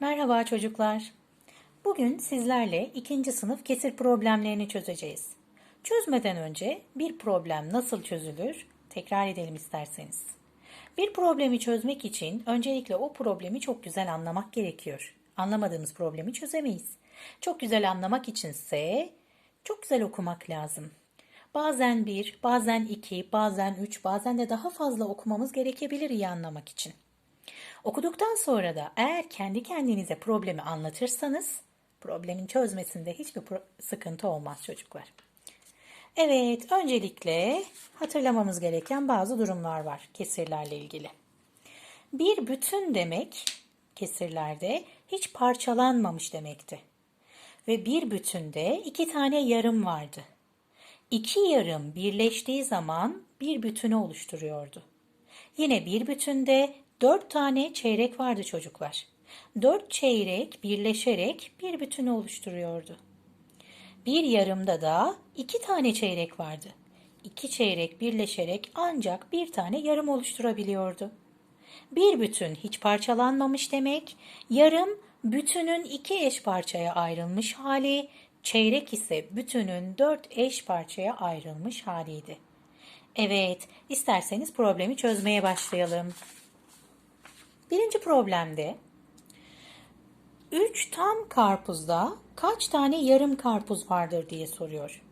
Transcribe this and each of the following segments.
Merhaba çocuklar. Bugün sizlerle ikinci sınıf kesir problemlerini çözeceğiz. Çözmeden önce bir problem nasıl çözülür tekrar edelim isterseniz. Bir problemi çözmek için öncelikle o problemi çok güzel anlamak gerekiyor. Anlamadığımız problemi çözemeyiz. Çok güzel anlamak içinse çok güzel okumak lazım. Bazen bir, bazen iki, bazen üç, bazen de daha fazla okumamız gerekebilir iyi anlamak için. Okuduktan sonra da eğer kendi kendinize problemi anlatırsanız problemin çözmesinde hiçbir sıkıntı olmaz çocuklar. Evet, öncelikle hatırlamamız gereken bazı durumlar var kesirlerle ilgili. Bir bütün demek kesirlerde hiç parçalanmamış demekti. Ve bir bütünde iki tane yarım vardı. İki yarım birleştiği zaman bir bütünü oluşturuyordu. Yine bir bütünde dört tane çeyrek vardı çocuklar. Dört çeyrek birleşerek bir bütünü oluşturuyordu. Bir yarımda da iki tane çeyrek vardı. İki çeyrek birleşerek ancak bir tane yarım oluşturabiliyordu. Bir bütün hiç parçalanmamış demek, yarım bütünün iki eş parçaya ayrılmış hali, çeyrek ise bütünün dört eş parçaya ayrılmış haliydi. Evet, isterseniz problemi çözmeye başlayalım. Birinci problemde 3 tam karpuzda kaç tane yarım karpuz vardır diye soruyor.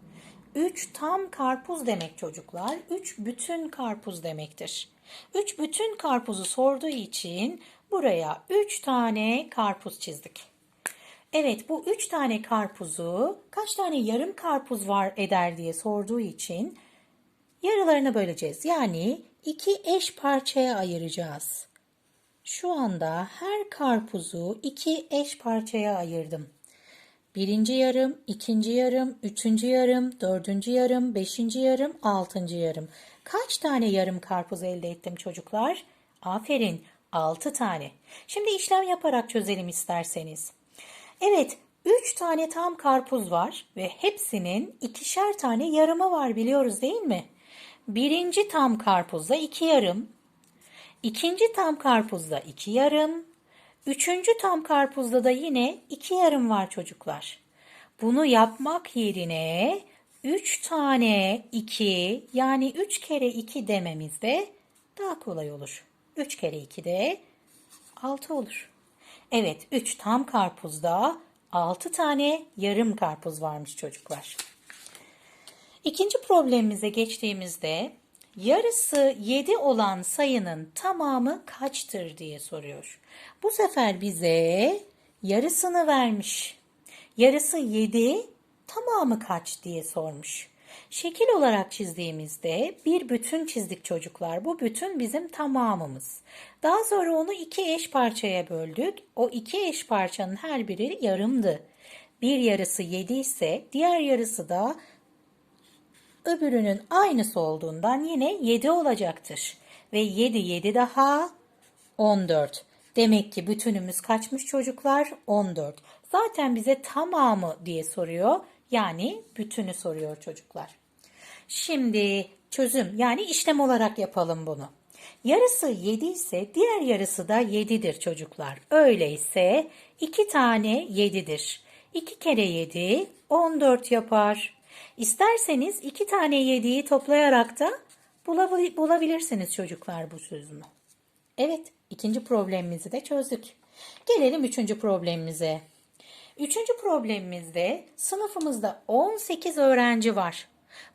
3 tam karpuz demek çocuklar, 3 bütün karpuz demektir. 3 bütün karpuzu sorduğu için buraya 3 tane karpuz çizdik. Evet bu 3 tane karpuzu kaç tane yarım karpuz var eder diye sorduğu için yarılarına böleceğiz. Yani iki eş parçaya ayıracağız. Şu anda her karpuzu iki eş parçaya ayırdım. Birinci yarım, ikinci yarım, üçüncü yarım, dördüncü yarım, beşinci yarım, altıncı yarım. Kaç tane yarım karpuz elde ettim çocuklar? Aferin, altı tane. Şimdi işlem yaparak çözelim isterseniz. Evet, üç tane tam karpuz var ve hepsinin ikişer tane yarımı var biliyoruz değil mi? Birinci tam karpuzda iki yarım, İkinci tam karpuzda iki yarım, üçüncü tam karpuzda da yine iki yarım var çocuklar. Bunu yapmak yerine üç tane iki yani üç kere iki dememiz de daha kolay olur. Üç kere iki de altı olur. Evet üç tam karpuzda altı tane yarım karpuz varmış çocuklar. İkinci problemimize geçtiğimizde yarısı 7 olan sayının tamamı kaçtır diye soruyor. Bu sefer bize yarısını vermiş. Yarısı 7, tamamı kaç diye sormuş. Şekil olarak çizdiğimizde bir bütün çizdik çocuklar. Bu bütün bizim tamamımız. Daha sonra onu iki eş parçaya böldük. O iki eş parçanın her biri yarımdı. Bir yarısı 7 ise diğer yarısı da öbürünün aynısı olduğundan yine 7 olacaktır. Ve 7 7 daha 14. Demek ki bütünümüz kaçmış çocuklar? 14. Zaten bize tamamı diye soruyor. Yani bütünü soruyor çocuklar. Şimdi çözüm yani işlem olarak yapalım bunu. Yarısı 7 ise diğer yarısı da 7'dir çocuklar. Öyleyse 2 tane 7'dir. 2 kere 7 14 yapar. İsterseniz iki tane yediği toplayarak da bulabil- bulabilirsiniz çocuklar bu sözümü. Evet, ikinci problemimizi de çözdük. Gelelim üçüncü problemimize. Üçüncü problemimizde sınıfımızda 18 öğrenci var.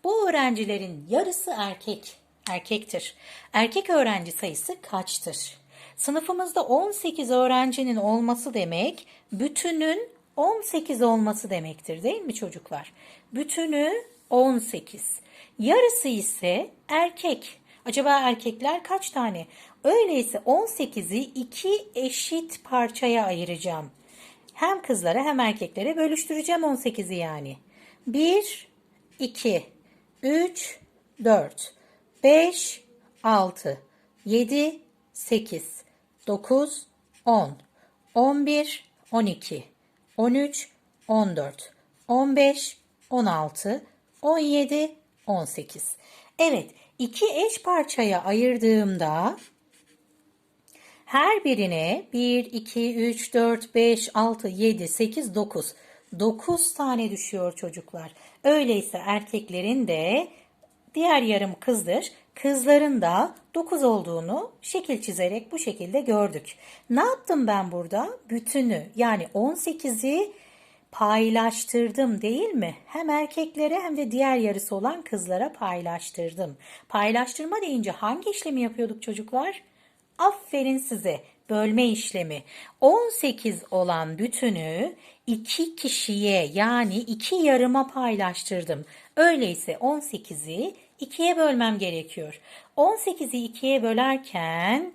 Bu öğrencilerin yarısı erkek, erkektir. Erkek öğrenci sayısı kaçtır? Sınıfımızda 18 öğrencinin olması demek bütünün 18 olması demektir değil mi çocuklar? Bütünü 18. Yarısı ise erkek. Acaba erkekler kaç tane? Öyleyse 18'i iki eşit parçaya ayıracağım. Hem kızlara hem erkeklere bölüştüreceğim 18'i yani. 1, 2, 3, 4, 5, 6, 7, 8, 9, 10, 11, 12, 13, 14, 15, 16, 17, 18. Evet, iki eş parçaya ayırdığımda Her birine 1, 2, 3, 4, 5, 6, 7, 8, 9. 9 tane düşüyor çocuklar. Öyleyse erkeklerin de diğer yarım kızdır. Kızların da 9 olduğunu şekil çizerek bu şekilde gördük. Ne yaptım ben burada? Bütünü yani 18'i paylaştırdım değil mi? Hem erkeklere hem de diğer yarısı olan kızlara paylaştırdım. Paylaştırma deyince hangi işlemi yapıyorduk çocuklar? Aferin size. Bölme işlemi. 18 olan bütünü iki kişiye yani iki yarıma paylaştırdım. Öyleyse 18'i ikiye bölmem gerekiyor. 18'i ikiye bölerken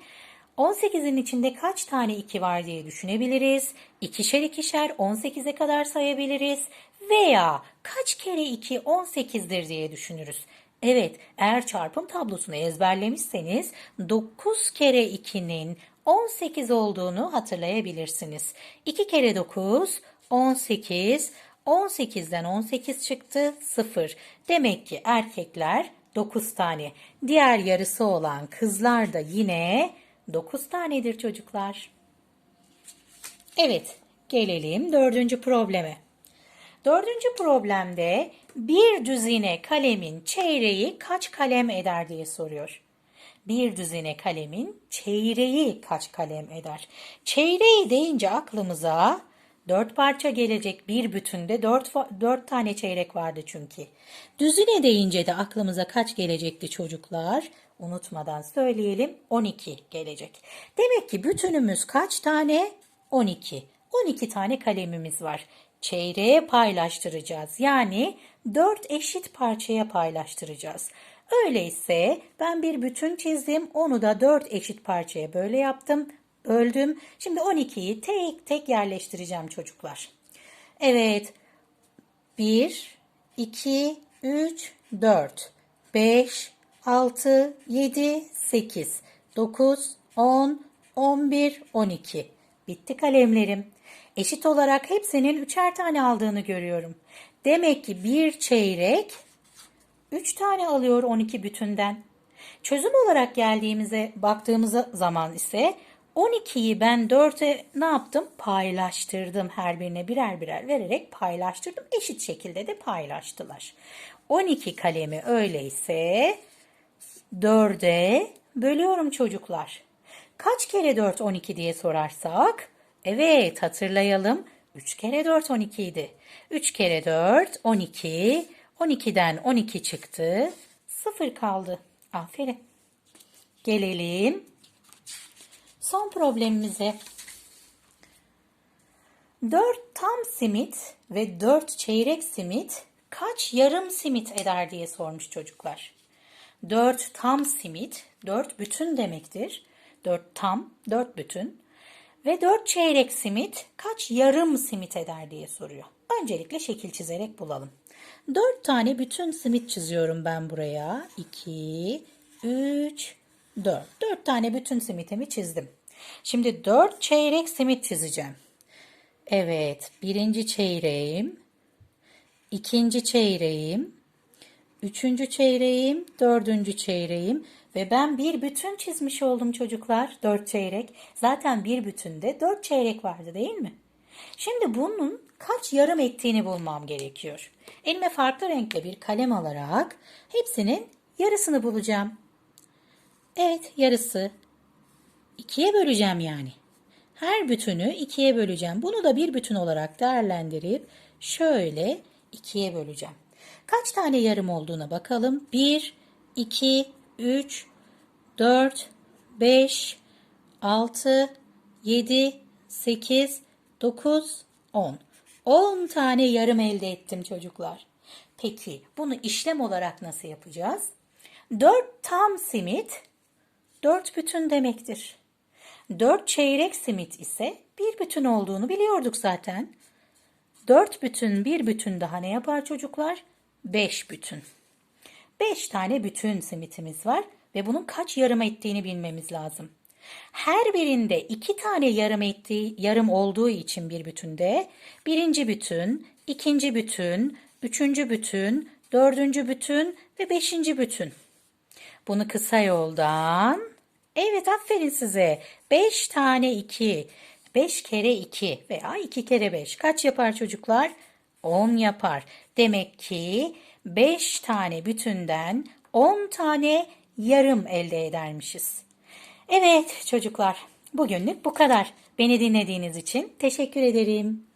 18'in içinde kaç tane 2 var diye düşünebiliriz. İkişer ikişer 18'e kadar sayabiliriz. Veya kaç kere 2 18'dir diye düşünürüz. Evet, eğer çarpım tablosunu ezberlemişseniz 9 kere 2'nin 18 olduğunu hatırlayabilirsiniz. 2 kere 9 18. 18'den 18 çıktı 0. Demek ki erkekler 9 tane. Diğer yarısı olan kızlar da yine 9 tanedir çocuklar. Evet, gelelim dördüncü probleme. Dördüncü problemde bir düzine kalemin çeyreği kaç kalem eder diye soruyor. Bir düzine kalemin çeyreği kaç kalem eder? Çeyreği deyince aklımıza dört parça gelecek bir bütünde dört, dört tane çeyrek vardı çünkü. Düzine deyince de aklımıza kaç gelecekti çocuklar? Unutmadan söyleyelim 12 gelecek. Demek ki bütünümüz kaç tane? 12. 12 tane kalemimiz var. Çeyreğe paylaştıracağız. Yani 4 eşit parçaya paylaştıracağız. Öyleyse ben bir bütün çizdim. Onu da 4 eşit parçaya böyle yaptım. Böldüm. Şimdi 12'yi tek tek yerleştireceğim çocuklar. Evet. 1, 2, 3, 4, 5, 6, 7, 8, 9, 10, 11, 12. Bitti kalemlerim. Eşit olarak hepsinin üçer tane aldığını görüyorum. Demek ki bir çeyrek 3 tane alıyor 12 bütünden. Çözüm olarak geldiğimize baktığımız zaman ise 12'yi ben 4'e ne yaptım? Paylaştırdım. Her birine birer birer vererek paylaştırdım. Eşit şekilde de paylaştılar. 12 kalemi öyleyse 4'e bölüyorum çocuklar. Kaç kere 4 12 diye sorarsak? Evet hatırlayalım. 3 kere 4 12 idi. 3 kere 4 12. 12'den 12 çıktı. 0 kaldı. Aferin. Gelelim son problemimize. 4 tam simit ve 4 çeyrek simit kaç yarım simit eder diye sormuş çocuklar. 4 tam simit 4 bütün demektir. 4 tam 4 bütün ve 4 çeyrek simit kaç yarım simit eder diye soruyor. Öncelikle şekil çizerek bulalım. 4 tane bütün simit çiziyorum ben buraya. 2, 3, 4. 4 tane bütün simitimi çizdim. Şimdi 4 çeyrek simit çizeceğim. Evet, birinci çeyreğim, ikinci çeyreğim, üçüncü çeyreğim, dördüncü çeyreğim ve ben bir bütün çizmiş oldum çocuklar. Dört çeyrek. Zaten bir bütünde dört çeyrek vardı değil mi? Şimdi bunun kaç yarım ettiğini bulmam gerekiyor. Elime farklı renkte bir kalem alarak hepsinin yarısını bulacağım. Evet yarısı. İkiye böleceğim yani. Her bütünü ikiye böleceğim. Bunu da bir bütün olarak değerlendirip şöyle ikiye böleceğim. Kaç tane yarım olduğuna bakalım. 1, 2, 3, 4, 5, 6, 7, 8, 9, 10. 10 tane yarım elde ettim çocuklar. Peki bunu işlem olarak nasıl yapacağız? 4 tam simit 4 bütün demektir. 4 çeyrek simit ise bir bütün olduğunu biliyorduk zaten. 4 bütün bir bütün daha ne yapar çocuklar? 5 bütün. 5 tane bütün simitimiz var ve bunun kaç yarım ettiğini bilmemiz lazım. Her birinde iki tane yarım ettiği, yarım olduğu için bir bütünde birinci bütün, ikinci bütün, üçüncü bütün, dördüncü bütün ve beşinci bütün. Bunu kısa yoldan Evet aferin size. 5 tane 2. 5 kere 2 veya 2 kere 5 kaç yapar çocuklar? 10 yapar. Demek ki 5 tane bütünden 10 tane yarım elde edermişiz. Evet çocuklar, bugünlük bu kadar. Beni dinlediğiniz için teşekkür ederim.